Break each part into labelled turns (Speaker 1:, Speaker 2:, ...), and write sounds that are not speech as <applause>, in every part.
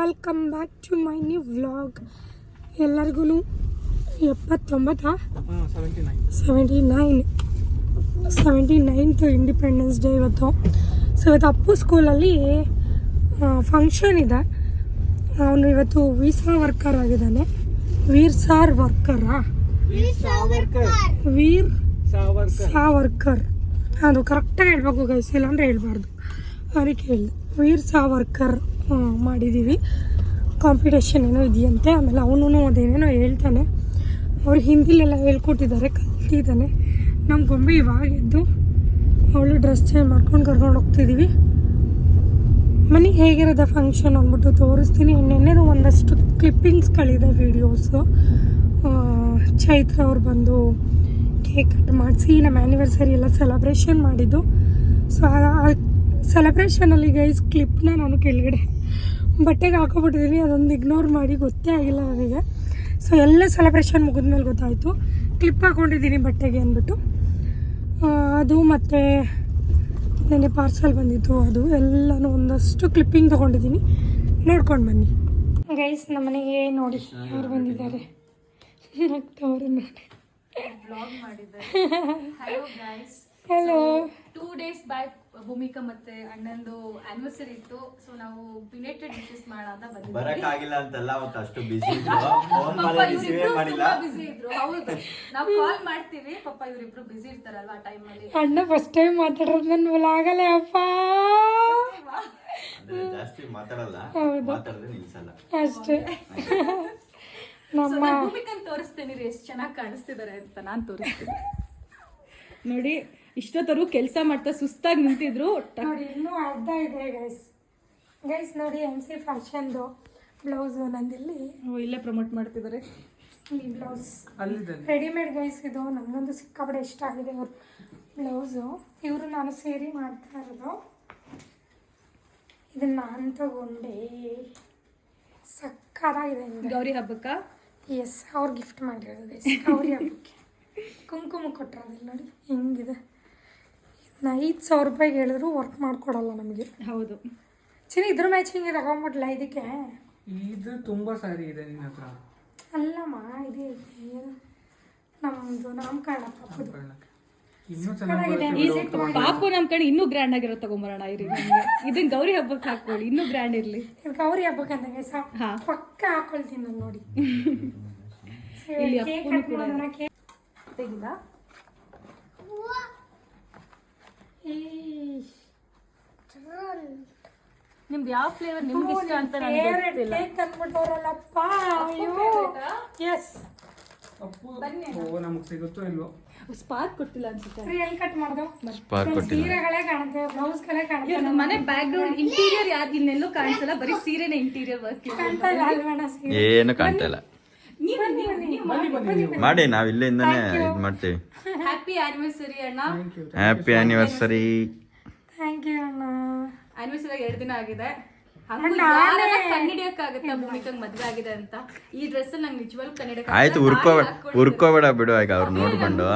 Speaker 1: Welcome back to my new vlog ಎಲ್ಲರಿಗೂ ಎಪ್ಪತ್ತೊಂಬತ್ತ?
Speaker 2: Seventy nine
Speaker 1: seventy nine seventy ninth independence day ಇವತ್ತು so ಇವತ್ತು ಅಪ್ಪು ಸ್ಕೂಲಲ್ಲಿ function ಇದೆ. ಅವನು ಇವತ್ತು ವೀಸಾ ವರ್ಕರ್ ಆಗಿದ್ದಾನೆ. ವೀರ್ ಸಾರ್ ವರ್ಕರಾ? ವೀರ್ ಸಾವರ್ಕರ್ ಅದು ಕರೆಕ್ಟಾಗಿ ಹೇಳ್ಬೇಕು ಗೈಸ್ ಇಲ್ಲಾಂದ್ರೆ ಹೇಳ್ಬಾರ್ದು. ಅದಕ್ಕೆ ಹೇಳಿದೆ. ವೀರ್ ಸಾವರ್ಕರ್ ಮಾಡಿದ್ದೀವಿ. ಕಾಂಪಿಟೇಷನ್ ಏನೋ ಇದೆಯಂತೆ. ಆಮೇಲೆ ಅವನು ಅದೇನೇನೋ ಹೇಳ್ತಾನೆ. ಅವ್ರು ಹಿಂದಿಲೆಲ್ಲ ಹೇಳ್ಕೊಟ್ಟಿದ್ದಾರೆ, ಕಲ್ತಿದ್ದಾನೆ. ನಮ್ಮ ಗೊಂಬೆ ಇವಾಗ ಎದ್ದು ಅವಳು ಡ್ರೆಸ್ ಚೇಂಜ್ ಮಾಡ್ಕೊಂಡು ಕರ್ಕೊಂಡು ಹೋಗ್ತಿದ್ದೀವಿ. ಮನೆಗೆ ಹೇಗಿರೋದೆ ಫಂಕ್ಷನ್ ಅಂದ್ಬಿಟ್ಟು ತೋರಿಸ್ತೀನಿ. ನೆನ್ನೆದು ಒಂದಷ್ಟು ಕ್ಲಿಪ್ಪಿಂಗ್ಸ್ಗಳಿದೆ ವೀಡಿಯೋಸು ಚೈತ್ರ ಅವ್ರು ಬಂದು ಕೇಕ್ ಕಟ್ ಮಾಡಿಸಿ ನಮ್ಮ ಆ್ಯನಿವರ್ಸರಿ ಎಲ್ಲ ಸೆಲೆಬ್ರೇಷನ್ ಮಾಡಿದ್ದು. ಸೊ ಆ ಸೆಲೆಬ್ರೇಷನಲ್ಲಿ ಗೈಸ್ ಕ್ಲಿಪ್ನ ನಾನು ಕೆಳಗಡೆ ಬಟ್ಟೆಗೆ ಹಾಕೊಬಿಟ್ಟಿದ್ದೀನಿ ಅದೊಂದು ಇಗ್ನೋರ್ ಮಾಡಿ ಗೊತ್ತೇ ಆಗಿಲ್ಲ ನನಗೆ. ಸೊ ಎಲ್ಲ ಸೆಲೆಬ್ರೇಷನ್ ಮುಗಿದ್ಮೇಲೆ ಗೊತ್ತಾಯಿತು. ಕ್ಲಿಪ್ ಹಾಕೊಂಡಿದ್ದೀನಿ ಬಟ್ಟೆಗೆ ಅಂದ್ಬಿಟ್ಟು. ಅದು ಮತ್ತು ನೆನೆ ಪಾರ್ಸಲ್ ಬಂದಿತ್ತು ಅದು ಎಲ್ಲನೂ ಒಂದಷ್ಟು ಕ್ಲಿಪ್ಪಿಂಗ್ ತೊಗೊಂಡಿದ್ದೀನಿ ನೋಡ್ಕೊಂಡು ಬನ್ನಿ. ಗೈಸ್ ನಮ್ಮನೆಗೆ ನೋಡಿ ಅವ್ರು ಬಂದಿದ್ದಾರೆ. ಅವರು ನೋಡಿ
Speaker 3: hello two days back Bhoomika ಮತ್ತೆ ಅಣ್ಣಂದು ಆನಿವರ್ಸರಿ ಇತ್ತು. ಸೊ ನಾವು ಪಿನೇಟೆಡ್ ಡಿಶಸ್ ಮಾಡೋಣ
Speaker 4: ಬರಕ್ ಆಗಿಲ್ಲ ಅಂತಲ್ಲ ಅವತ್ತು ಅಷ್ಟು <laughs> ಬಿಸಿ ಮಾಡಿಲ್ಲ
Speaker 3: ತುಂಬಾ ಇದ್ರು. ಹೌದು. ನಾವು ಕಾಲ್ ಮಾಡ್ತೀವಿ. ಪಾಪ ಇವರಿಬ್ರು ಬಿಸಿ ಇರ್ತಾರಲ್ವಾ ಆ ಟೈಮ್ ಅಲ್ಲಿ.
Speaker 1: ಅಣ್ಣ ಫಸ್ಟ್ ಟೈಮ್ ಮಾತಾಡೋದು ನನ್ನ ಆಗಲ್ಲ ಅಪ್ಪ
Speaker 4: ಅಂದ್ರೆ ಜಾಸ್ತಿ ಮಾತಾಡಲ್ಲ.
Speaker 1: ಹೌದು.
Speaker 4: ಮಾತಾಡಿದ್ರೆ ನಿಲ್ಸಲ್ಲ.
Speaker 1: ಅಷ್ಟೇ.
Speaker 3: ಸೊ <laughs>
Speaker 1: ನಮ್ಮ
Speaker 3: ನಾನು ಭೂಮಿಕನ್ ತೋರಿಸ್ತೇನೆ ರೀ ಎಷ್ಟು ಚೆನ್ನಾಗಿ ಕಾಣಿಸ್ತಿದ್ದಾರೆ ಅಂತ ನಾನು ತೋರಿಸ್ತೀನಿ. ನೋಡಿ ಇಷ್ಟೊತ್ತರು ಕೆಲಸ ಮಾಡ್ತಾ ಸುಸ್ತಾಗಿ ನಿಂತಿದ್ರು
Speaker 1: ನೋಡಿ ಇನ್ನೂ ಅರ್ಧ ಇದೆ ಗೈಸ್ ಗೈಸ್ ನೋಡಿ ಎಂ ಸಿ ಫ್ಯಾಷನ್ದು ಬ್ಲೌಸು ನಂದಿಲ್ಲಿ.
Speaker 3: ಓ, ಇಲ್ಲೇ ಪ್ರಮೋಟ್ ಮಾಡ್ತಿದ್ದಾರೆ
Speaker 1: ಈ ಬ್ಲೌಸ್ ರೆಡಿಮೇಡ್ ಗೈಸ್ ಇದು. ನನಗೊಂದು ಸಿಕ್ಕಾಪಡೆ ಇಷ್ಟ ಆಗಿದೆ ಅವರು ಬ್ಲೌಸು ಇವರು ನಾನು ಸೇರಿ ಮಾಡ್ತಾ ಇರೋದು. ಇದನ್ನ ನಾನು ತಗೊಂಡೆ. ಸಕ್ಕತ್ತಾಗಿದೆ
Speaker 3: ಗೌರಿ ಹಬ್ಬಕ್ಕ?
Speaker 1: ಎಸ್ ಅವ್ರು ಗಿಫ್ಟ್ ಮಾಡಿರೋದು ಗೈಸ್ ಗೌರಿ ಹಬ್ಬಕ್ಕೆ. <laughs> ಕುಂಕುಮ ಕೊಟ್ಟಿರೋದಿಲ್ಲ ನೋಡಿ ಹೆಂಗಿದೆ. ಇದನ್ನ ಐದು ಸಾವಿರ ರೂಪಾಯಿಗೆ ಹೇಳಿದ್ರು ವರ್ಕ್ ಮಾಡ್ಕೊಡಲ್ಲ ನಮಗೆ.
Speaker 3: ಹೌದು.
Speaker 1: ಚಿನ್ನ ಇದ್ರ ಮ್ಯಾಚಿಂಗ್ ತಗೊಂಬಿಡ್ಲ ಇದಕ್ಕೆ?
Speaker 2: ಇದು ತುಂಬ ಸಾರಿ ಇದೆ ನಿನ್ನ ಹತ್ರ.
Speaker 1: ಅಲ್ಲಮ್ಮ ಇದೇ ಏನು ನಮ್ಮದು ನಾಮಕರಣ ಪಾಪದು.
Speaker 2: ಇನ್ನೂ ಚೆನ್ನಾಗಿ
Speaker 1: ಚೆನ್ನಾಗಿದೆ
Speaker 3: ಪಾಪು ನಮ್ ಕಡೆ ಇನ್ನೂ ಗ್ರ್ಯಾಂಡ್ ಆಗಿರೋ ತಗೊಂಬರೋಣ ಇರಿ ನಿಮ್ಗೆ. ಇದನ್ನ ಗೌರಿ ಹಬ್ಬಕ್ಕೆ ಹಾಕೊಳ್ಳಿ ಇನ್ನೂ ಗ್ರ್ಯಾಂಡ್ ಇರ್ಲಿ.
Speaker 1: ಇದು ಗೌರಿ ಹಬ್ಬಕ್ಕೆ ಅಂದಾಗ ಗೈಸ
Speaker 3: ಹಾ.
Speaker 1: ಪಕ್ಕ ಹಾಕೊಳ್ತೀನಿ ನಾನು ನೋಡಿ. <laughs>
Speaker 3: ಇಲ್ಲಿ
Speaker 1: ಕೇಕ್
Speaker 3: ಅಪ್ಪನೂ ತೆಗಿಲ್ಲ ನಿಮ್ದು ಯಾವ ಫ್ಲೇವರ್ ನಿಮ್ಗೆ ಇಷ್ಟ ಅಂತ ನನಗೆ ಗೊತ್ತಿಲ್ಲ.
Speaker 1: ಕೇಕ್ ತಂದ್ಬಿಟ್ಟವ್ರಲ್ಲಪ್ಪ ಅಯ್ಯೋ. ಎಸ್
Speaker 2: ಅಪ್ಪು ಓ ನಮಗೆ ಸಿಗುತ್ತೋ ಇಲ್ವೋ?
Speaker 3: ಸ್ಪಾರ್ಕ್ ಕೊಟ್ಟಿಲ್ಲ ಅನ್ಸುತ್ತೆ.
Speaker 1: ಎಲ್ಲಿ ಕಟ್ ಮಾಡ್ದೋ?
Speaker 4: ಸ್ಪಾರ್ಕ್ ಕೊಟ್ಟಿಲ್ಲ.
Speaker 1: ಸೀರೆಗಳೇ ಕಾಣುತ್ತೆ ಬ್ಲೌಸ್ಗಳೇ ಕಾಣುತ್ತೆ.
Speaker 3: ನಮ್ಮ ಮನೆ ಬ್ಯಾಕ್ ಗ್ರೌಂಡ್ ಇಂಟೀರಿಯರ್ ಯಾವ್ದು ಇನ್ನೆಲ್ಲೂ ಕಾಣಿಸಲ್ಲ ಬರೀ ಸೀರೆನೇ ಇಂಟೀರಿಯರ್ ವರ್ಕ್
Speaker 1: ಕಾಣ್ತಾ ಇಲ್ಲ ಅಲ್ವಣ್ಣ ಸೀರೆ?
Speaker 4: ಏನು ಕಾಣ್ತಾ ಇಲ್ಲ. ಮಾಡಿ ನಾವ್ ಇಲ್ಲಿಂದನೇ ಇದ್ ಮಾಡ್ತೀವಿ.
Speaker 3: ಹ್ಯಾಪಿ ಆನಿವರ್ಸರಿ ಅಣ್ಣ.
Speaker 4: ಹ್ಯಾಪಿ ಆನಿವರ್ಸರಿ
Speaker 1: ಥ್ಯಾಂಕ್ ಯು ಅಣ್ಣ.
Speaker 3: ಆನಿವರ್ಸರಿ ಎರಡು ದಿನ ಆಗಿದೆ.
Speaker 1: ನಾನೇ-
Speaker 3: ಕಂಡಿಡಿಯಕ್ಕಾಗತ್ತೆ ಭೂಮಿಕಂಗ್ ಮದ್ವೆ ಆಗಿದೆ ಅಂತ ಈ ಡ್ರೆಸ್ ನಂಗೆ ನಿಜವಾಗ್ಲೂ ಕನ್ನಡ
Speaker 4: ಆಯ್ತು ಉರ್ಕೋಬೇಡ ಉರ್ಕೋಬೇಡ ಬಿಡು ಈಗ ಅವ್ರು ನೋಡ್ಕೊಂಡು.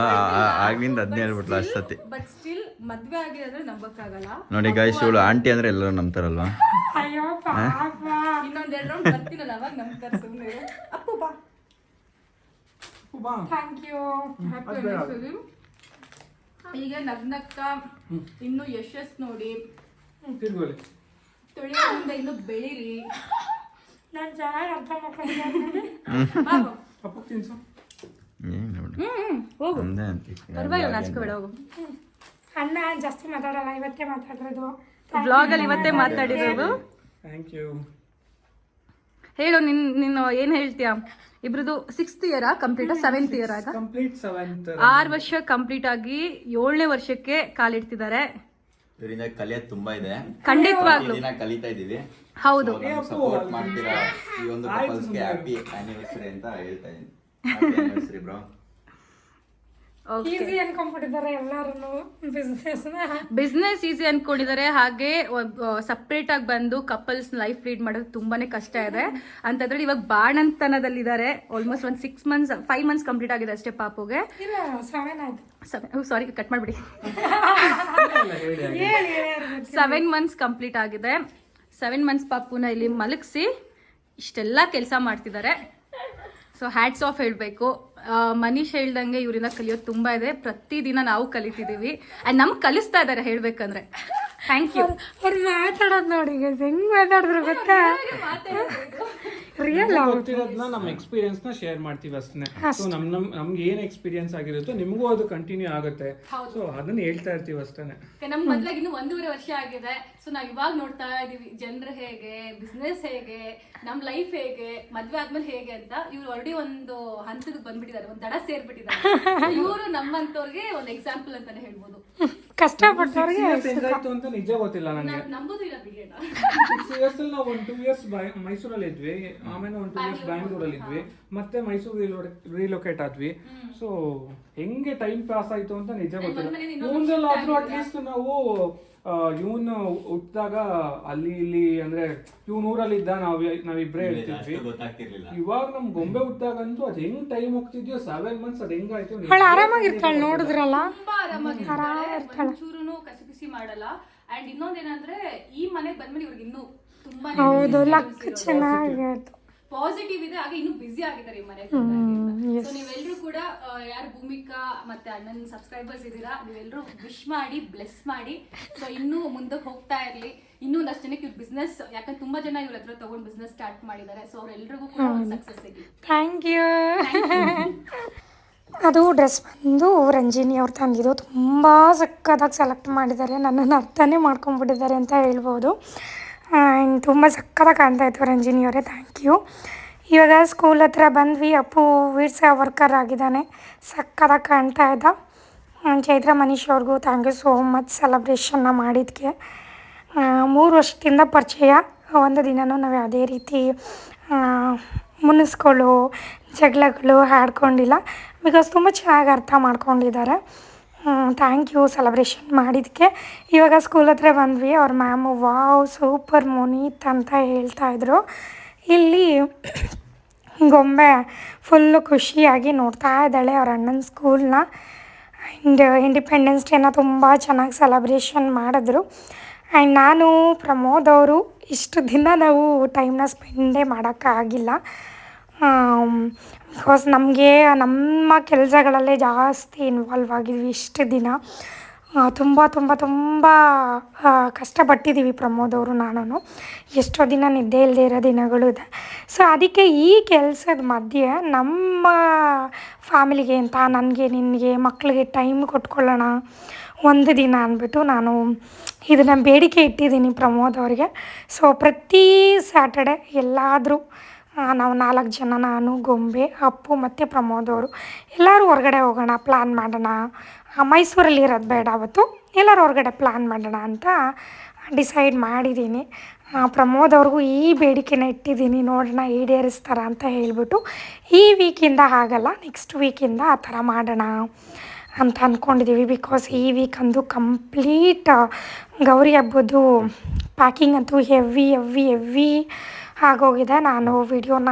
Speaker 4: ಆಗ್ಲಿಂದ ಅದ್ನೇ ಹೇಳ್ಬಿಟ್ಲು ಅಷ್ಟತಿ
Speaker 3: ಬಟ್ ಸ್ಟಿಲ್ ಮದ್ವೆ ಆಗಿದೆ ಅಂದ್ರೆ ನಂಬಕ್ಕಾಗಲ್ಲ.
Speaker 4: ನೋಡಿ ಗಾಯ್ಸ್ ಇವಳು ಆಂಟಿ ಅಂದ್ರೆ ಎಲ್ಲರೂ ನಂಬ್ತಾರಲ್ವಾ?
Speaker 1: ಅಯ್ಯೋ ಪಾಪ.
Speaker 3: ಇನ್ನೊಂದ್ ಎರಡು ರೌಂಡ್ ಬರ್ತೀನಲ್ಲ ಅವಾಗ ನಂಬ್ತಾರೆ ಸುಮ್ಮನೆ ಅಪ್ಪು
Speaker 2: ಅಪ್ಪು ಬಾ.
Speaker 1: Thank you
Speaker 3: Happy anniversary. ಹೀಗೆ ನಗ್ನಕ್ಕ ಇನ್ನು ಯಶಸ್ ನೋಡಿ
Speaker 2: ತಿರ್ಗೋಲಿ
Speaker 3: ತುಳಿಯೋದ್ರಿಂದ ಇನ್ನು ಬೆಳೀರಿ
Speaker 1: ನಾನು ಚೆನ್ನಾಗಿ ಅರ್ಥ ಮಾಡ್ಕೊಂಡಿದ್ದೀನಿ
Speaker 3: ಪರವಾಗಿಲ್ಲ ನಾಚಿಕೋಬೇಡ ಹೋಗು
Speaker 1: ಅಣ್ಣ ಜಾಸ್ತಿ ಮಾತಾಡಲ್ಲ ಇವತ್ತೇ ಮಾತಾಡಿರೋದು
Speaker 3: ಬ್ಲಾಗ್ ಅಲ್ಲಿ ಇವತ್ತೇ ಮಾತಾಡಿರೋದು?
Speaker 2: ಥ್ಯಾಂಕ್ ಯು
Speaker 3: ಹೇಳು ನಿನ್ ನೀನು ಏನ್ ಹೇಳ್ತೀಯ? ಇಬ್ರದು sixth year complete seventh year ಆಗ?
Speaker 2: ಕಂಪ್ಲೀಟ್ ಸೆವೆಂತ್
Speaker 3: ಆರು ವರ್ಷ ಕಂಪ್ಲೀಟ್ ಆಗಿ ಏಳನೇ ವರ್ಷಕ್ಕೆ ಕಾಲಿಡ್ತಿದ್ದಾರೆ
Speaker 4: ಇವರಿಂದ ಕಲಿಯೋದು ತುಂಬಾ ಇದೆ.
Speaker 3: ಖಂಡಿತವಾಗ್ಲೂ.
Speaker 4: ದಿನ ಕಲಿತಾ ಇದೀವಿ
Speaker 3: ಹೌದು.
Speaker 4: ಸಪೋರ್ಟ್ ಮಾಡ್ತೀರಾ ಈ ಒಂದು ಕಪಲ್ಸ್ಗೆ ಹ್ಯಾಪಿ ಆನಿವರ್ಸರಿ ಅಂತ ಹೇಳ್ತಾ ಆನಿವರ್ಸರಿ ಬ್ರೋ
Speaker 1: ಈಸಿ ಅನ್ಕೊಂಡ್ಬಿಟ್ಟಿದ್ದಾರೆ ಎಲ್ಲಾರು
Speaker 3: ಬಿಸ್ನೆಸ್ ಈಸಿ ಅನ್ಕೊಂಡಿದ್ದಾರೆ. ಹಾಗೆ ಸಪ್ರೇಟ್ ಆಗಿ ಬಂದು ಕಪಲ್ಸ್ ಲೈಫ್ ಲೀಡ್ ಮಾಡೋದು ತುಂಬಾನೇ ಕಷ್ಟ ಇದೆ. ಅಂತಂದ್ರೆ ಇವಾಗ ಬಾಣಂತನದಲ್ಲಿದ್ದಾರೆ. ಆಲ್ಮೋಸ್ಟ್ ಒಂದ್ six months five months complete ಆಗಿದೆ ಅಷ್ಟೇ ಪಾಪುಗೆ. ಸಾರಿ ಕಟ್ ಮಾಡ್ಬಿಡಿ. ಸೆವೆನ್ ಮಂತ್ಸ್ ಕಂಪ್ಲೀಟ್ ಆಗಿದೆ. ಸೆವೆನ್ ಮಂತ್ಸ್ ಪಾಪುನ ಇಲ್ಲಿ ಮಲಗಿಸಿ ಇಷ್ಟೆಲ್ಲ ಕೆಲಸ ಮಾಡ್ತಿದ್ದಾರೆ. ಸೊ ಹ್ಯಾಟ್ಸ್ ಆಫ್ ಹೇಳಬೇಕು. ಮನೀಶ್ ಹೇಳ್ದಂಗೆ ಇವರಿಂದ ಕಲಿಯೋದು ತುಂಬಾ ಇದೆ. ಪ್ರತಿದಿನ ನಾವು ಕಲಿತಿದ್ದೀವಿ ಆ್ಯಂಡ್ ನಮ್ಗೆ ಕಲಿಸ್ತಾ ಇದ್ದಾರೆ ಹೇಳ್ಬೇಕಂದ್ರೆ. ಥ್ಯಾಂಕ್ ಯು
Speaker 1: ಅವ್ರು ಮಾತಾಡೋದು ನೋಡಿ ಹೆಂಗ್ ಮಾತಾಡಿದ್ರು ಗೊತ್ತಾ? ರಿಯಲ್
Speaker 2: ಗೊತ್ತಿರೋದನ್ನ ನಮ್ಮ ಎಕ್ಸ್ಪೀರಿಯನ್ಸ್ನ ಶೇರ್ ಮಾಡ್ತೀವಿ ಅಷ್ಟೇ. ಸೊ ನಮ್ ನಮ್ ನಮ್ಗೆ ಏನ್ ಎಕ್ಸ್ಪೀರಿಯನ್ಸ್ ಆಗಿರುತ್ತೋ ನಿಮಗೂ ಅದು ಕಂಟಿನ್ಯೂ ಆಗುತ್ತೆ. ಸೊ ಅದನ್ನ ಹೇಳ್ತಾ ಇರ್ತೀವಿ ಅಷ್ಟೇ
Speaker 3: ನಮ್ ಮೊದ್ಲಾಗಿ ಇನ್ನು ಒಂದೂವರೆ ವರ್ಷ ಆಗಿದೆ. ಸೊ ನಾವ್ ಇವಾಗ ನೋಡ್ತಾ ಇದೀವಿ ಜನರು ಹೇಗೆ ಬಿಸ್ನೆಸ್ ಹೇಗೆ ನಮ್ ಲೈಫ್ ಹೇಗೆ ಮದ್ವೆ ಆದ್ಮೇಲೆ ಹೇಗೆ ಅಂತ ಇವ್ರು ಆಲ್ರೆಡಿ ಒಂದು ಹಂತದ ಬಂದ್ಬಿಟ್ಟಿದ್ದಾರೆ ಒಂದ್ ದಡ ಸೇರ್ಬಿಟ್ಟಿದ್ದಾರೆ. ಇವರು ನಮ್ಮಂತವ್ರಿಗೆ ಒಂದು ಎಕ್ಸಾಂಪಲ್ ಅಂತಾನೆ ಹೇಳ್ಬೋದು.
Speaker 1: ಕಷ್ಟಪಟ್ಟವ್ರಿಗೆ
Speaker 2: ಹೆಂಗಾಯ್ತು ಅಂತ ನಿಜ ಗೊತ್ತಿಲ್ಲ ನನಗೆ ಸಿಕ್ಸ್ ಅಲ್ಲಿ ನಾವು ಒಂದು ಟೂ ಇಯರ್ಸ್ ಮೈಸೂರಲ್ಲಿ ಇದ್ವಿ. ಆಮೇಲೆ ಒಂದು ಟೂ ಇಯರ್ಸ್ ಬ್ಯಾಂಗ್ಳೂರಲ್ಲಿ ಇದ್ವಿ. ಮತ್ತೆ ಮೈಸೂರು ರಿಲೊಕೇಟ್ ಆದ್ವಿ. ಸೊ ಹೆಂಗೆ ಟೈಮ್ ಪಾಸ್ ಆಯ್ತು ಅಂತ ನಿಜ ಗೊತ್ತಿಲ್ಲ. ಇವನ್ದಲ್ಲಿ ಆದ್ರೂ ಅಟ್ಲೀಸ್ಟ್ ನಾವು ಇವನು ಹುಟ್ಟಿದಾಗ ಅಲ್ಲಿ ಇಲ್ಲಿ ಅಂದ್ರೆ ಇವ್ನ ಊರಲ್ಲಿ ಇದ್ದ ನಾವ್ ನಾವಿಬ್ರೇ
Speaker 4: ಗೊತ್ತಾಗ್ತಿರ್ಲಿಲ್ಲ.
Speaker 2: ಇವಾಗ ನಮ್ ಗೊಂಬೆ ಹುಟ್ಟಾಗಂತೂ ಅದ್ ಹೆಂಗ್ ಟೈಮ್ ಹೋಗ್ತಿದ್ಯೋ ಸೆವೆನ್ ಮಂತ್ಸ್ ಅದ್ ಹೆಂಗಾಯ್ತು
Speaker 1: ಅವಳು ಆರಾಮಾಗಿರ್ತಾಳೆ ನೋಡಿದ್ರಲ್ಲ?
Speaker 3: ತುಂಬಾ ಕಸಿಪಿಸಿ ಮಾಡಲ್ಲ. ಅಂಡ್ ಇನ್ನೊಂದೇನಂದ್ರೆ ಈ ಮನೆಗೆ ಬಂದ್ಮೇಲೆ ಇವ್ರಿಗೆ ಇನ್ನೂ ತುಂಬಾ
Speaker 1: ಹೌದು ಲಕ್ ಚೆನ್ನಾಗಿತ್ತು
Speaker 3: ಪಾಸಿಟಿವ್ ಇದೆ ಹಾಗೆ ಇನ್ನು ಬಿಸಿ ಆಗಿದ್ದಾರೆ ಈ ಮನೆ ಸೊ ನೀವೆಲ್ಲರೂ ಕೂಡ ಯಾರು ಭೂಮಿಕಾ ಮತ್ತೆ ನನ್ನ ಸಬ್ಸ್ಕ್ರೈಬರ್ಸ್ ಇದ್ದೀರಾ ನೀವೆಲ್ಲರೂ ವಿಶ್ ಮಾಡಿ ಬ್ಲೆಸ್ ಮಾಡಿ. ಸೊ ಇನ್ನೂ ಮುಂದಕ್ಕೆ ಹೋಗ್ತಾ ಇರಲಿ. ಇನ್ನೂ ಒಂದಷ್ಟು ಜನಕ್ಕೆ ಇವ್ರ ಬಿಸ್ನೆಸ್ ಯಾಕಂದ್ರೆ ತುಂಬಾ ಜನ ಇವ್ರ ಹತ್ರ ತಗೊಂಡು ಬಿಸ್ನೆಸ್ ಸ್ಟಾರ್ಟ್ ಮಾಡಿದ್ದಾರೆ. ಸೊ ಅವ್ರೆಲ್ರಿಗೂ ಕೂಡ ಒಂದು ಸಕ್ಸಸ್ ಸಿಗ್ಲಿ.
Speaker 1: ಥ್ಯಾಂಕ್ ಯು ಅದು ಡ್ರೆಸ್ ಬಂದು ರಂಜಿನಿ ಅವ್ರು ತಂದಿದ್ದು ತುಂಬ ಸಕ್ಕತ್ತಾಗಿ ಸೆಲೆಕ್ಟ್ ಮಾಡಿದ್ದಾರೆ. ನನ್ನನ್ನು ಅರ್ಥನೇ ಮಾಡ್ಕೊಂಡ್ಬಿಟ್ಟಿದ್ದಾರೆ ಅಂತ ಹೇಳ್ಬೋದು. ಆ್ಯಂಡ್ ತುಂಬ ಸಕ್ಕತ್ತಾಗಿ ಕಾಣ್ತಾ ಇತ್ತು ರಂಜಿನಿ ಥ್ಯಾಂಕ್ ಯು. ಇವಾಗ ಸ್ಕೂಲ್ ಹತ್ರ ಬಂದ್ವಿ. ಅಪ್ಪು ವೀರ್ಸ ವರ್ಕರ್ ಆಗಿದ್ದಾನೆ. ಸಕ್ಕತ್ತಾಗಿ ಕಾಣ್ತಾ ಇದ್ದ. ಚೈತ್ರ ಮನೀಶ್ ಅವ್ರಿಗೂ ಥ್ಯಾಂಕ್ ಯು ಸೋ ಮಚ್ ಸೆಲೆಬ್ರೇಷನ್ನ ಮಾಡಿದ್ದಕ್ಕೆ ಮೂರು ವರ್ಷದಿಂದ ಪರಿಚಯ. ಒಂದು ದಿನವೂ ನಾವು ಯಾವುದೇ ರೀತಿ ಮುನಿಸ್ಕೊಳ್ಳೋ ಜಗಳಗಳು ಹಾಡ್ಕೊಂಡಿಲ್ಲ ಬಿಕಾಸ್ ತುಂಬ ಚೆನ್ನಾಗಿ ಅರ್ಥ ಮಾಡ್ಕೊಂಡಿದ್ದಾರೆ. ಥ್ಯಾಂಕ್ ಯು ಸೆಲೆಬ್ರೇಷನ್ ಮಾಡಿದ್ದಕ್ಕೆ ಇವಾಗ ಸ್ಕೂಲ್ ಹತ್ರ ಬಂದ್ವಿ, ಅವ್ರ ಮ್ಯಾಮು ವಾವ್ ಸೂಪರ್ ಮುನೀತ್ ಅಂತ ಹೇಳ್ತಾಯಿದ್ರು ಇಲ್ಲಿ ಗೊಂಬೆ ಫುಲ್ಲು ಖುಷಿಯಾಗಿ ನೋಡ್ತಾ ಇದ್ದಾಳೆ ಅವ್ರ ಅಣ್ಣನ ಸ್ಕೂಲ್ನ ಆ್ಯಂಡ್ ಇಂಡಿಪೆಂಡೆನ್ಸ್ ಡೇನ ತುಂಬ ಚೆನ್ನಾಗಿ ಸೆಲೆಬ್ರೇಷನ್ ಮಾಡಿದ್ರು. ಆ್ಯಂಡ್ ನಾನು ಪ್ರಮೋದ್ ಅವರು ಇಷ್ಟು ದಿನ ನಾವು ಟೈಮ್ನ ಸ್ಪೆಂಡೇ ಮಾಡೋಕ್ಕಾಗಿಲ್ಲ. ಬಿಕಾಸ್ ನಮಗೆ, ನಮ್ಮ ಕೆಲಸಗಳಲ್ಲೇ ಜಾಸ್ತಿ ಇನ್ವಾಲ್ವ್ ಆಗಿದ್ವಿ ಇಷ್ಟು ದಿನ. ತುಂಬ ತುಂಬ ತುಂಬ ಕಷ್ಟಪಟ್ಟಿದ್ದೀವಿ ಪ್ರಮೋದ್ ಅವರು ನಾನು ಎಷ್ಟೋ ದಿನ ನಿದ್ದೆ ಇಲ್ಲದೆ ಇರೋ ದಿನಗಳು ಇದೆ. ಸೊ ಅದಕ್ಕೆ ಈ ಕೆಲಸದ ಮಧ್ಯೆ ನಮ್ಮ ಫ್ಯಾಮಿಲಿಗೆ ಅಂತ, ನನಗೆ, ನಿನಗೆ ಮಕ್ಕಳಿಗೆ ಟೈಮ್ ಕೊಟ್ಕೊಳ್ಳೋಣ, ಒಂದು ದಿನ ಅಂದ್ಬಿಟ್ಟು ನಾನು ಇದನ್ನು ಬೇಡಿಕೆ ಇಟ್ಟಿದ್ದೀನಿ ಪ್ರಮೋದ್ ಅವರಿಗೆ. ಸೊ ಪ್ರತಿ ಸ್ಯಾಟರ್ಡೆ ಎಲ್ಲಾದರೂ ನಾವು ನಾಲ್ಕು ಜನ, ನಾನು, ಗೊಂಬೆ, ಅಪ್ಪು ಮತ್ತು ಪ್ರಮೋದ್ ಅವರು. ಎಲ್ಲರೂ ಹೊರಗಡೆ ಹೋಗೋಣ ಪ್ಲ್ಯಾನ್ ಮಾಡೋಣ. ಮೈಸೂರಲ್ಲಿ ಇರೋದು ಬೇಡ ಅವತ್ತು. ಎಲ್ಲರೂ ಹೊರಗಡೆ ಪ್ಲ್ಯಾನ್ ಮಾಡೋಣ ಅಂತ ಡಿಸೈಡ್ ಮಾಡಿದ್ದೀನಿ ಪ್ರಮೋದ್ ಅವ್ರಿಗೂ ಈ ಬೇಡಿಕೆನ ಇಟ್ಟಿದ್ದೀನಿ ನೋಡೋಣ ಈಡೇರಿಸ್ತಾರ ಅಂತ ಹೇಳಿಬಿಟ್ಟು ಈ ವೀಕಿಂದ ಆಗಲ್ಲ ನೆಕ್ಸ್ಟ್ ವೀಕಿಂದ ಆ ಥರ ಮಾಡೋಣ ಅಂತ ಅಂದ್ಕೊಂಡಿದ್ದೀವಿ ಬಿಕಾಸ್ ಈ ವೀಕ್ ಅಂದು ಕಂಪ್ಲೀಟ್ ಗೌರಿ ಹಬ್ಬದ್ದು ಪ್ಯಾಕಿಂಗ್ ಅಂತೂ ಹೆವಿ ಹೆವಿ ಹೆವಿ ಆಗೋಗಿದೆ ನಾನು ವಿಡಿಯೋನ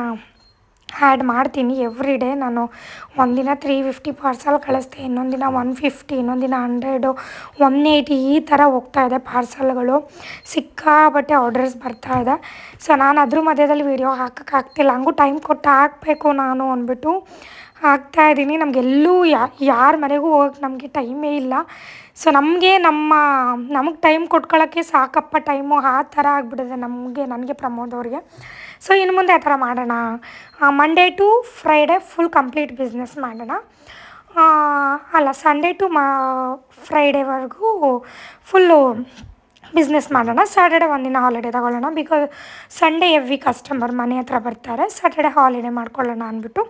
Speaker 1: ಆ್ಯಡ್ ಮಾಡ್ತೀನಿ ಎವ್ರಿ ಡೇ ನಾನು ಒಂದಿನ ತ್ರೀ ಫಿಫ್ಟಿ ಪಾರ್ಸಲ್ ಕಳಿಸ್ದೆ, ಇನ್ನೊಂದಿನ ದಿನ ಒನ್ ಫಿಫ್ಟಿ ಇನ್ನೊಂದಿನ ದಿನ ಹಂಡ್ರೆಡು ಒನ್ ಏಯ್ಟಿ ಈ ಥರ ಹೋಗ್ತಾ ಇದೆ ಪಾರ್ಸಲ್ಗಳು ಸಿಕ್ಕಾಬಟ್ಟೆ ಆರ್ಡರ್ಸ್ ಬರ್ತಾ ಇದೆ. ಸೊ ನಾನು ಅದ್ರ ಮಧ್ಯದಲ್ಲಿ ವೀಡಿಯೋ ಹಾಕೋಕ್ಕಾಗ್ತಿಲ್ಲ ಹಂಗೂ ಟೈಮ್ ಕೊಟ್ಟು ಹಾಕಬೇಕು ನಾನು ಅಂದ್ಬಿಟ್ಟು ಹಾಕ್ತಾ ಇದ್ದೀನಿ. ನಮಗೆಲ್ಲೂ ಯಾರ ಮನೆಗೂ ಹೋಗಕ್ಕೆ ನಮಗೆ ಟೈಮೇ ಇಲ್ಲ. ಸೊ ನಮಗೆ ನಮ್ಮ, ನಮಗೆ ಟೈಮ್ ಕೊಟ್ಕೊಳ್ಳೋಕ್ಕೆ ಸಾಕಪ್ಪ ಟೈಮು. ಆ ಥರ ಆಗಿಬಿಟ್ಟಿದೆ ನಮಗೆ, ನನಗೆ ಪ್ರಮೋದ್ ಅವ್ರಿಗೆ. ಸೊ ಇನ್ನು ಮುಂದೆ ಆ ಥರ ಮಾಡೋಣ. Monday to Friday full complete business ಮಾಡೋಣ. ಅಲ್ಲ ಸಂಡೇ ಟು ಮಾ ಫ್ರೈಡೇವರೆಗೂ ಫುಲ್ಲು ಬಿಸ್ನೆಸ್ ಮಾಡೋಣ. ಸ್ಯಾಟರ್ಡೆ ಒಂದಿನ ಹಾಲಿಡೇ ತಗೊಳ್ಳೋಣ. ಬಿಕಾಸ್ ಸಂಡೇ ಎವ್ರಿ ಕಸ್ಟಮರ್ ಮನೆ ಹತ್ರ ಬರ್ತಾರೆ. ಸ್ಯಾಟರ್ಡೆ ಹಾಲಿಡೇ ಮಾಡ್ಕೊಳ್ಳೋಣ ಅಂದ್ಬಿಟ್ಟು.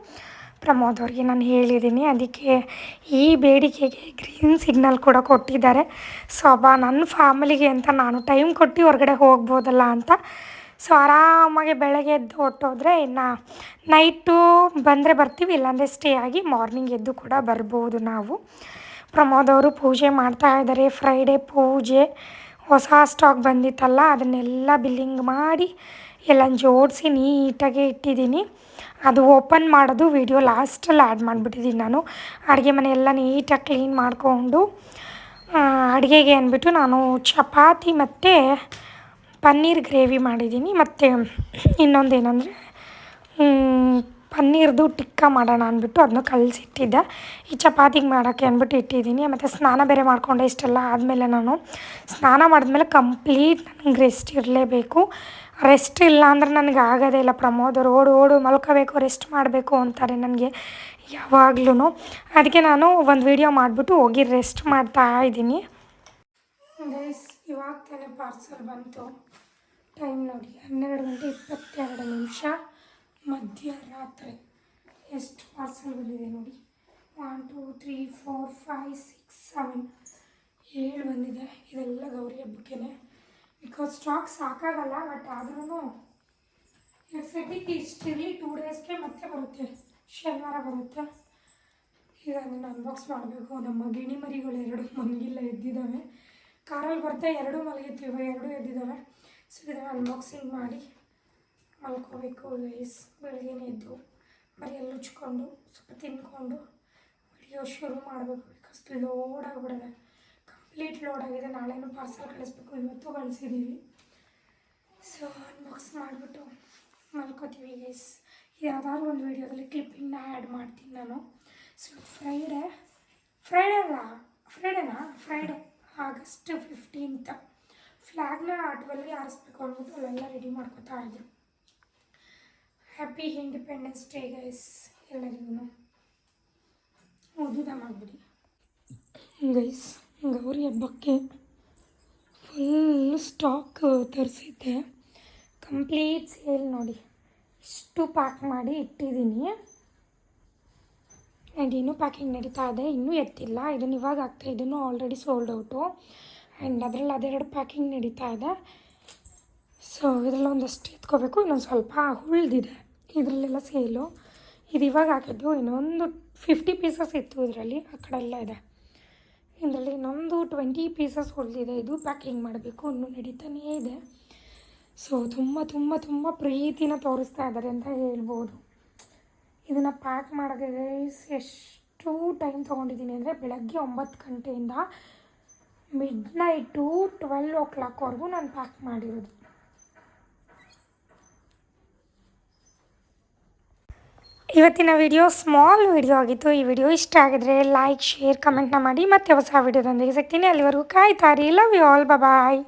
Speaker 1: ಪ್ರಮೋದ್ ಅವ್ರಿಗೆ ನಾನು ಹೇಳಿದ್ದೀನಿ. ಅದಕ್ಕೆ ಈ ಬೇಡಿಕೆಗೆ ಗ್ರೀನ್ ಸಿಗ್ನಲ್ ಕೂಡ ಕೊಟ್ಟಿದ್ದಾರೆ. ಸೊ ಅಬ್ಬ ನನ್ನ ಫ್ಯಾಮಿಲಿಗೆ ಅಂತ ನಾನು ಟೈಮ್ ಕೊಟ್ಟು ಹೊರಗಡೆ ಹೋಗ್ಬೋದಲ್ಲ ಅಂತ. ಸೊ ಆರಾಮಾಗಿ ಬೆಳಗ್ಗೆ ಎದ್ದು ಹೊಟ್ಟೋದ್ರೆ ಇನ್ನು ನೈಟು ಬಂದರೆ ಬರ್ತೀವಿ, ಇಲ್ಲಾಂದರೆ ಸ್ಟೇ ಆಗಿ ಮಾರ್ನಿಂಗ್ ಎದ್ದು ಕೂಡ ಬರ್ಬೋದು ನಾವು. ಪ್ರಮೋದ್ ಅವರು ಪೂಜೆ ಮಾಡ್ತಾ ಇದ್ದಾರೆ. ಫ್ರೈಡೇ ಪೂಜೆ, ಹೊಸ ಸ್ಟಾಕ್ ಬಂದಿತ್ತಲ್ಲ, ಅದನ್ನೆಲ್ಲ ಬಿಲ್ಲಿಂಗ್ ಮಾಡಿ ಎಲ್ಲ ಜೋಡಿಸಿ ನೀಟಾಗಿ ಇಟ್ಟಿದ್ದೀನಿ. ಅದು ಓಪನ್ ಮಾಡೋದು ವಿಡಿಯೋ ಲಾಸ್ಟಲ್ಲಿ ಆ್ಯಡ್ ಮಾಡಿಬಿಟ್ಟಿದ್ದೀನಿ ನಾನು. ಅಡುಗೆ ಮನೆ ಎಲ್ಲ ನೀಟಾಗಿ ಕ್ಲೀನ್ ಮಾಡಿಕೊಂಡು ಅಡುಗೆಗೆ ಅಂದ್ಬಿಟ್ಟು ನಾನು ಚಪಾತಿ ಮತ್ತು ಪನ್ನೀರ್ ಗ್ರೇವಿ ಮಾಡಿದ್ದೀನಿ. ಮತ್ತು ಇನ್ನೊಂದು ಏನಂದರೆ ಪನ್ನೀರ್ದು ಟಿಕ್ಕ ಮಾಡೋಣ ಅಂದ್ಬಿಟ್ಟು ಅದನ್ನ ಕಲಸಿಟ್ಟಿದ್ದೆ. ಈ ಚಪಾತಿಗೆ ಮಾಡೋಕ್ಕೆ ಅಂದ್ಬಿಟ್ಟು ಇಟ್ಟಿದ್ದೀನಿ. ಮತ್ತು ಸ್ನಾನ ಬೇರೆ ಮಾಡಿಕೊಂಡೆ ಇಷ್ಟೆಲ್ಲ ಆದಮೇಲೆ ನಾನು ಸ್ನಾನ ಮಾಡಿದ್ಮೇಲೆ ಕಂಪ್ಲೀಟ್ ನನಗೆ ರೆಸ್ಟ್ ಇರಲೇಬೇಕು. ರೆಸ್ಟ್ ಇಲ್ಲ ಅಂದ್ರೆ ನನಗೆ ಆಗೋದೇ ಇಲ್ಲ ಪ್ರಮೋದ್ ಅವ್ರು. ಓಡು ಓಡು, ಮಲ್ಕೋಬೇಕು ರೆಸ್ಟ್ ಮಾಡಬೇಕು ಅಂತಾರೆ ನನಗೆ ಯಾವಾಗ್ಲೂ ಅದಕ್ಕೆ ನಾನು ಒಂದು ವೀಡಿಯೋ ಮಾಡಿಬಿಟ್ಟು ಹೋಗಿ ರೆಸ್ಟ್ ಮಾಡ್ತಾ ಇದ್ದೀನಿ. ಇವಾಗ ತಾನೇ ಪಾರ್ಸಲ್ ಬಂತು. ಟೈಮ್ ನೋಡಿ, ಹನ್ನೆರಡು ಗಂಟೆ ಇಪ್ಪತ್ತೆರಡು ನಿಮಿಷ. ಮಧ್ಯರಾತ್ರಿ. ಎಷ್ಟು ಪಾರ್ಸಲ್ ಬಂದಿದೆ ನೋಡಿ. One two three four five six seven ಏಳು ಬಂದಿದೆ. ಇದೆಲ್ಲ ಗೌರಿ ಹಬ್ಬಕ್ಕೇ ಬಿಕಾಸ್ ಸ್ಟಾಕ್ ಸಾಕಾಗಲ್ಲ ಬಟ್ ಆದ್ರೂ ಸದ್ಯಕ್ಕೆ ಇಷ್ಟಿರಲಿ ಟೂ ಡೇಸ್ಗೆ ಮತ್ತೆ ಬರುತ್ತೆ. ಶನಿವಾರ ಬರುತ್ತೆ. ಈಗ ಅದನ್ನು ಅನ್ಬಾಕ್ಸ್ ಮಾಡಬೇಕು. ನಮ್ಮ ಗಿಣಿ ಮರಿಗಳು ಎರಡು ಮಲಗಿಲ್ಲ ಎದ್ದಿದ್ದಾವೆ. ಕಾರಲ್ಲಿ ಬರ್ತಾ ಎರಡು ಮಲಗಿರ್ತೀವಿ, ಎರಡು ಎದ್ದಿದ್ದಾವೆ. ಸೊ ಇದನ್ನು ಅನ್ಬಾಕ್ಸಿಂಗ್ ಮಾಡಿ ಮಲ್ಕೋಬೇಕು ಗೈಸ್ ಬೆಳಗ್ಗೆನೇ ಎದ್ದು ಮರಿಯಲ್ಲಿ ಉಚ್ಕೊಂಡು, ಸ್ವಲ್ಪ ತಿನ್ಕೊಂಡು ವಿಡಿಯೋ ಶುರು ಮಾಡಬೇಕು. ಬಿಕಾಸ್ ಲೋಡ್ ಆಗಿಬಿಡಿದೆ. ಕಂಪ್ಲೀಟ್ ಲೋಡ್ ಆಗಿದೆ, ನಾಳೆನೂ ಪಾರ್ಸಲ್ ಕಳಿಸ್ಬೇಕು, ಇವತ್ತು ಕಳಿಸಿದ್ದೀವಿ ಸೊ ಅನ್ಬಾಕ್ಸ್ ಮಾಡಿಬಿಟ್ಟು ಮಲ್ಕೋತೀವಿ ಗೈಸ್ ಯಾವ್ದಾದ್ರು ಒಂದು ವೀಡಿಯೋದಲ್ಲಿ ಕ್ಲಿಪ್ಪಿಂಗ್ನ ಆ್ಯಡ್ ಮಾಡ್ತೀನಿ ನಾನು. ಸೊ ಫ್ರೈಡೇ ಫ್ರೈಡೇ ಅಲ್ಲ? ಫ್ರೈಡೇನಾ ಫ್ರೈಡೇ ಆಗಸ್ಟ್ ಫಿಫ್ಟೀನ್ತ್ ಫ್ಲ್ಯಾಗ್ನ ಟ್ವೆಲ್ಗೆ ಆರಿಸ್ಬೇಕು ಅಂದ್ಬಿಟ್ಟು ಅಲ್ಲೆಲ್ಲ ರೆಡಿ ಮಾಡ್ಕೋತಾ ಇದ್ರು. ಹ್ಯಾಪಿ ಇಂಡಿಪೆಂಡೆನ್ಸ್ ಡೇ ಗೈಸ್ ಎಲ್ಲರಿಗೂ ಓದುದ ಮಾಡಿಬಿಡಿ. ಗೈಸ್ ಗೌರಿ ಹಬ್ಬಕ್ಕೆ ಫುಲ್ ಸ್ಟಾಕ್ ತರಿಸಿದ್ದೆ. ಕಂಪ್ಲೀಟ್ ಸೇಲ್ ನೋಡಿ. ಇಷ್ಟು ಪ್ಯಾಕ್ ಮಾಡಿ ಇಟ್ಟಿದ್ದೀನಿ. ಆ್ಯಂಡ್ ಇನ್ನೂ ಪ್ಯಾಕಿಂಗ್ ನಡೀತಾ ಇದೆ. ಇನ್ನೂ ಎತ್ತಿಲ್ಲ. ಇದನ್ನು ಇವಾಗ ಆಗ್ತಾ ಇದನ್ನು ಆಲ್ರೆಡಿ ಸೋಲ್ಡ್ ಔಟು ಆ್ಯಂಡ್ ಅದರಲ್ಲಿ ಅದೆರಡು ಪ್ಯಾಕಿಂಗ್ ನಡೀತಾ ಇದೆ. ಸೊ ಇದರಲ್ಲಿ ಒಂದಷ್ಟು ಎತ್ಕೋಬೇಕು. ಇನ್ನೊಂದು ಸ್ವಲ್ಪ ಉಳ್ದಿದೆ. ಇದರಲ್ಲೆಲ್ಲ ಸೇಲು ಇದು ಇವಾಗ ಹಾಕಿದ್ದು ಇನ್ನೊಂದು ಫಿಫ್ಟಿ ಪೀಸಸ್ ಇತ್ತು ಇದರಲ್ಲಿ. ಆ ಕಡೆ ಎಲ್ಲ ಇದೆ. ಇದರಲ್ಲಿ ನಮ್ಮದು ಟ್ವೆಂಟಿ ಪೀಸಸ್ ಉಳಿದಿದೆ ಇದು ಪ್ಯಾಕಿಂಗ್ ಮಾಡಬೇಕು ಇನ್ನೂ ನಡೀತಾನೇ ಇದೆ. ಸೊ ತುಂಬ ತುಂಬ ತುಂಬ ಪ್ರೀತಿನ ತೋರಿಸ್ತಾ ಇದ್ದಾರೆ ಅಂತ ಹೇಳ್ಬೋದು. ಇದನ್ನು ಪ್ಯಾಕ್ ಮಾಡೋಕ್ಕೆ ಎಷ್ಟು ಟೈಮ್ ತೊಗೊಂಡಿದ್ದೀನಿ ಅಂದರೆ ಬೆಳಗ್ಗೆ ಒಂಬತ್ತು ಗಂಟೆಯಿಂದ ಮಿಡ್ ನೈಟು ಟ್ವೆಲ್ ಓ ಕ್ಲಾಕ್ವರೆಗೂ ನಾನು ಪ್ಯಾಕ್ ಮಾಡಿರೋದು. ಇವತ್ತಿನ ವಿಡಿಯೋ ಸ್ಮಾಲ್ ವಿಡಿಯೋ ಆಗಿತ್ತು. ಈ ವಿಡಿಯೋ ಇಷ್ಟ ಆಗಿದ್ರೆ ಲೈಕ್ ಶೇರ್ ಕಮೆಂಟ್ನ ಮಾಡಿ ಮತ್ತೆ ಹೊಸ ವಿಡಿಯೋದೊಂದಿಗೆ ಸಿಗ್ತೀನಿ. ಅಲ್ಲಿವರೆಗೂ ಕಾಯ್ತಾರಿ ಲವ್ ಯು ಆಲ್ ಬಾಯ್